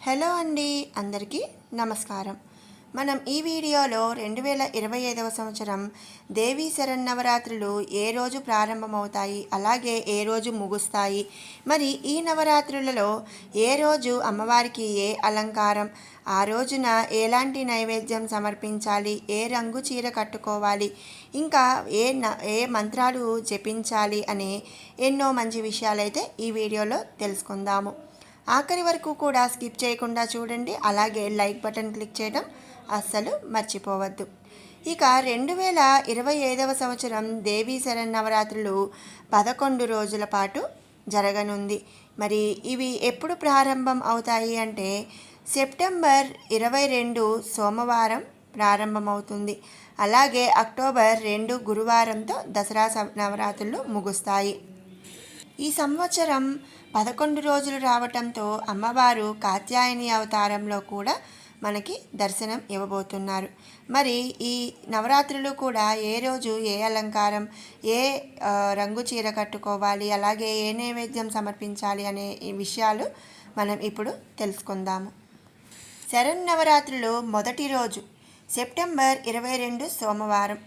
Hello అండి అందరికీ నమస్కారం. మనం ఈ వీడియోలో రెండు వేల ఇరవై ఐదవ సంవత్సరం దేవీ శరన్నవరాత్రులు ఏ రోజు ప్రారంభమవుతాయి అలాగే ఏ రోజు ముగుస్తాయి మరి ఈ నవరాత్రులలో ఏ రోజు అమ్మవారికి ఏ అలంకారం ఆ రోజున ఎలాంటి నైవేద్యం సమర్పించాలి ఏ రంగు చీర కట్టుకోవాలి ఇంకా ఏ న ఏ మంత్రాలు జపించాలి అనే ఎన్నో మంచి విషయాలైతే ఈ వీడియోలో తెలుసుకుందాము. ఆఖరి వరకు కూడా స్కిప్ చేయకుండా చూడండి. అలాగే లైక్ బటన్ క్లిక్ చేయడం అస్సలు మర్చిపోవద్దు. ఇక రెండు వేల ఇరవై ఐదవ సంవత్సరం దేవీ శరన్నవరాత్రులు పదకొండు రోజుల పాటు జరగనుంది. మరి ఇవి ఎప్పుడు ప్రారంభం అవుతాయి అంటే సెప్టెంబర్ ఇరవై రెండు సోమవారం ప్రారంభమవుతుంది. అలాగే అక్టోబర్ రెండు గురువారంతో దసరా నవరాత్రులు ముగుస్తాయి. ఈ సంవత్సరం పదకొండు రోజులు రావటంతో అమ్మవారు కాత్యాయని అవతారంలో కూడా మనకి దర్శనం ఇవ్వబోతున్నారు. మరి ఈ నవరాత్రులు కూడా ఏ రోజు ఏ అలంకారం ఏ రంగు చీర కట్టుకోవాలి అలాగే ఏ నైవేద్యం సమర్పించాలి అనే విషయాలు మనం ఇప్పుడు తెలుసుకుందాము. శరణ్ నవరాత్రులు మొదటి రోజు సెప్టెంబర్ ఇరవై రెండు సోమవారం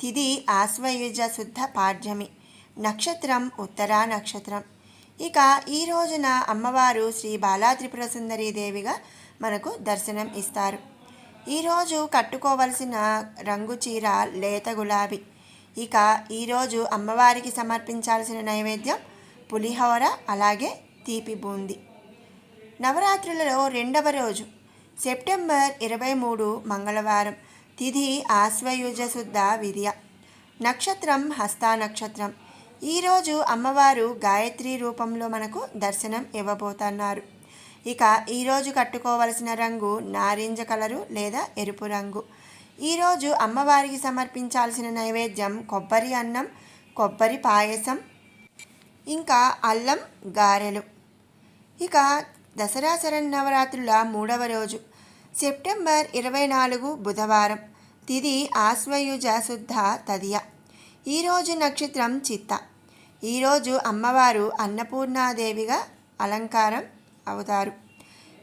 తిది ఆశ్వయుజ శుద్ధ పాడ్యమి. నక్షత్రం ఉత్తరా నక్షత్రం. ఇక ఈ రోజున అమ్మవారు శ్రీ బాలా త్రిపుర దేవిగా మనకు దర్శనం ఇస్తారు. ఈరోజు కట్టుకోవలసిన రంగు చీర లేత గులాబీ. ఇక ఈరోజు అమ్మవారికి సమర్పించాల్సిన నైవేద్యం పులిహోర అలాగే తీపి బూంది. నవరాత్రులలో రెండవ రోజు సెప్టెంబర్ ఇరవై మూడు మంగళవారం తిథి ఆశ్వయుజ శుద్ధ విద్య నక్షత్రం హస్తా నక్షత్రం. ఈరోజు అమ్మవారు గాయత్రి రూపంలో మనకు దర్శనం ఇవ్వబోతున్నారు. ఇక ఈరోజు కట్టుకోవలసిన రంగు నారింజ కలరు లేదా ఎరుపు రంగు. ఈరోజు అమ్మవారికి సమర్పించాల్సిన నైవేద్యం కొబ్బరి అన్నం కొబ్బరి పాయసం ఇంకా అల్లం గారెలు. ఇక దసరా శరన్నవరాత్రుల మూడవ రోజు సెప్టెంబర్ ఇరవై నాలుగు బుధవారం తిది ఆశ్వయుజ శుద్ధ తదియ. ఈరోజు నక్షత్రం చిత్త. ఈరోజు అమ్మవారు అన్నపూర్ణాదేవిగా అలంకారం అవుతారు.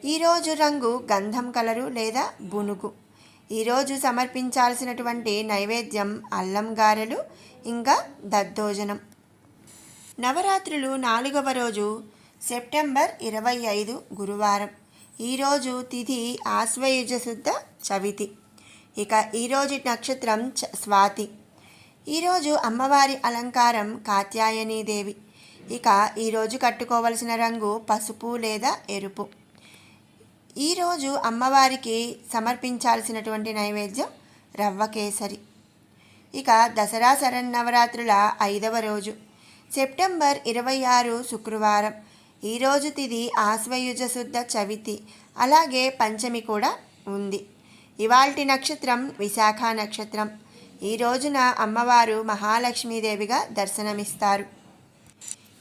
ఈరోజు రంగు గంధం కలరు లేదా బునుగు. ఈరోజు సమర్పించాల్సినటువంటి నైవేద్యం అల్లం గారెలు ఇంకా దద్దోజనం. నవరాత్రులు నాలుగవ రోజు సెప్టెంబర్ ఇరవై ఐదు గురువారం. ఈరోజు తిథి ఆశ్వయుజ శుద్ధ చవితి. ఇక ఈరోజు నక్షత్రం చ- స్వాతి. ఈరోజు అమ్మవారి అలంకారం కాత్యాయనీ దేవి. ఇక ఈరోజు కట్టుకోవలసిన రంగు పసుపు లేదా ఎరుపు. ఈరోజు అమ్మవారికి సమర్పించాల్సినటువంటి నైవేద్యం రవ్వ కేసరి. ఇక దసరా శరన్నవరాత్రుల ఐదవ రోజు. సెప్టెంబర్ ఇరవై ఆరు శుక్రవారం. ఈరోజు తిది ఆశ్వయుజ శుద్ధ చవితి. అలాగే పంచమి కూడా ఉంది. ఇవాల్టి నక్షత్రం విశాఖ నక్షత్రం. ఈ రోజున అమ్మవారు మహాలక్ష్మీదేవిగా దర్శనమిస్తారు.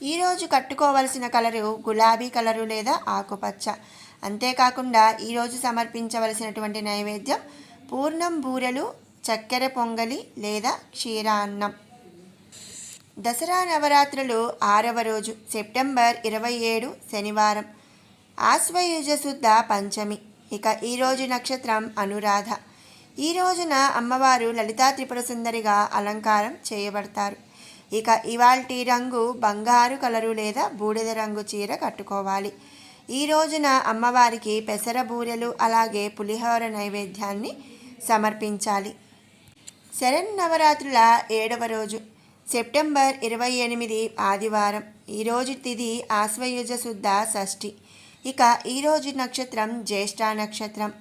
ఈరోజు కట్టుకోవలసిన కలరు గులాబీ కలరు లేదా ఆకుపచ్చ. అంతేకాకుండా ఈరోజు సమర్పించవలసినటువంటి నైవేద్యం పూర్ణం బూరెలు చక్కెర పొంగలి లేదా క్షీరాన్నం దసరా నవరాత్రులు ఆరవ రోజు సెప్టెంబర్ ఇరవై ఏడు శనివారం. ఆశ్వయుజ శుద్ధ పంచమి. ఇక ఈరోజు నక్షత్రం అనురాధ. ఈ రోజున అమ్మవారు లలితా త్రిపుర సుందరిగా అలంకారం చేయబడతారు. ఇక ఇవాల్టి రంగు బంగారు కలరు లేదా బూడిద రంగు చీర కట్టుకోవాలి. ఈ రోజున అమ్మవారికి పెసర బూరెలు అలాగే పులిహోర నైవేద్యాన్ని సమర్పించాలి. శరన్నవరాత్రుల ఏడవ రోజు సెప్టెంబర్ ఇరవై ఎనిమిది ఆదివారం. ఈరోజు తిది ఆశ్వయుజ శుద్ధ షష్ఠి. ఇక ఈరోజు నక్షత్రం జ్యేష్ఠ నక్షత్రం.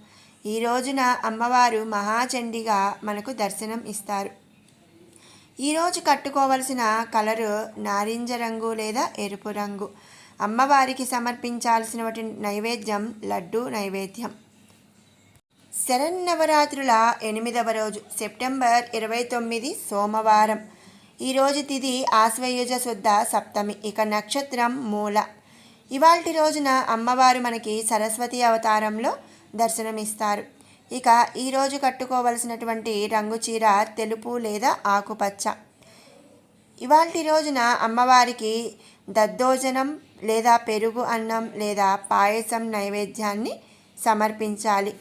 ఈ రోజున అమ్మవారు మహాచండిగా మనకు దర్శనం ఇస్తారు. ఈరోజు కట్టుకోవలసిన కలరు నారింజ రంగు లేదా ఎరుపు రంగు. అమ్మవారికి సమర్పించాల్సిన నైవేద్యం లడ్డు నైవేద్యం. శరన్నవరాత్రుల ఎనిమిదవ రోజు సెప్టెంబర్ ఇరవై తొమ్మిది సోమవారం. ఈరోజు తిది ఆశ్వయుజ శుద్ధ సప్తమి ఇక నక్షత్రం మూల. ఇవాల్టి రోజున అమ్మవారు మనకి సరస్వతి అవతారంలో దర్శనమిస్తారు. ఇక ఈరోజు కట్టుకోవలసినటువంటి రంగు చీర తెలుపు లేదా ఆకుపచ్చ. ఇవాల్టి రోజున అమ్మవారికి దద్దోజనం లేదా పెరుగు అన్నం లేదా పాయసం నైవేద్యాన్ని సమర్పించాలి.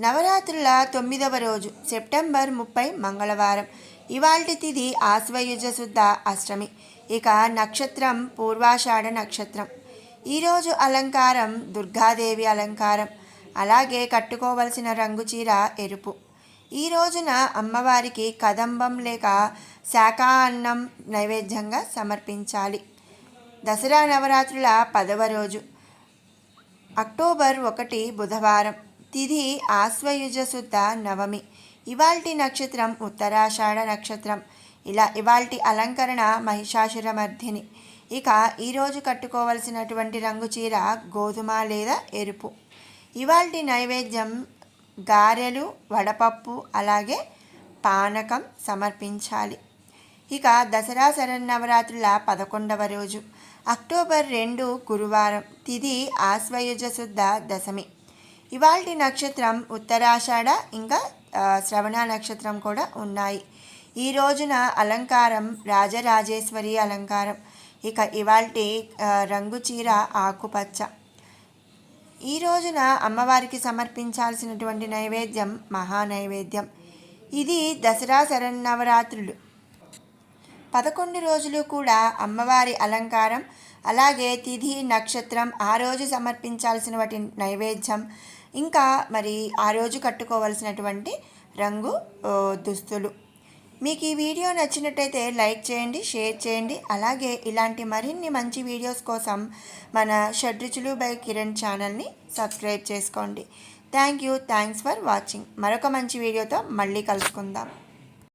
నవరాత్రుల తొమ్మిదవ రోజు సెప్టెంబర్ ముప్పై మంగళవారం. ఇవాల్టి తిథి ఆశ్వయుజ శుద్ధ అష్టమి. ఇక నక్షత్రం పూర్వాషాఢ నక్షత్రం. ఈరోజు అలంకారం దుర్గాదేవి అలంకారం. అలాగే కట్టుకోవలసిన రంగు చీర ఎరుపు. ఈ రోజున అమ్మవారికి కదంబం లేక శాఖా అన్నం నైవేద్యంగా సమర్పించాలి. దసరా నవరాత్రుల పదవ రోజు. అక్టోబర్ ఒకటి బుధవారం. తిథి ఆశ్వయుజ శుద్ధ నవమి. ఇవాల్టి నక్షత్రం ఉత్తరాషాఢ నక్షత్రం. ఇలా ఇవాల్టి అలంకరణ మహిషాసురమర్ధిని ఇక ఈరోజు కట్టుకోవలసినటువంటి రంగు చీర గోధుమ లేదా ఎరుపు. ఇవాల్టి నైవేద్యం గారెలు వడపప్పు అలాగే పానకం సమర్పించాలి. ఇక దసరా శరన్నవరాత్రుల పదకొండవ రోజు అక్టోబర్ రెండు గురువారం తిది ఆశ్వయుజ శుద్ధ దశమి. ఇవాల్టి నక్షత్రం ఉత్తరాషాఢ ఇంకా శ్రవణ నక్షత్రం కూడా ఉన్నాయి. ఈ రోజున అలంకారం రాజరాజేశ్వరి అలంకారం. ఇక ఇవాల్టి రంగు చీర ఆకుపచ్చ. ఈ రోజున అమ్మవారికి సమర్పించాల్సినటువంటి నైవేద్యం మహానైవేద్యం. ఇది దసరా శరన్నవరాత్రులు. పదకొండు రోజులు కూడా అమ్మవారి అలంకారం అలాగే తిథి నక్షత్రం ఆ రోజు సమర్పించాల్సిన వాటి నైవేద్యం ఇంకా మరి ఆ రోజు కట్టుకోవలసినటువంటి రంగు దుస్తులు. మీకు ఈ వీడియో నచ్చినట్టయితే లైక్ చేయండి షేర్ చేయండి. అలాగే ఇలాంటి మరిన్ని మంచి వీడియోస్ కోసం మన షడ్రుచులు బై కిరణ్ ఛానల్ని సబ్స్క్రైబ్ చేసుకోండి. Thank you. Thanks for watching. మరొక మంచి వీడియోతో మళ్ళీ కలుసుకుందాం.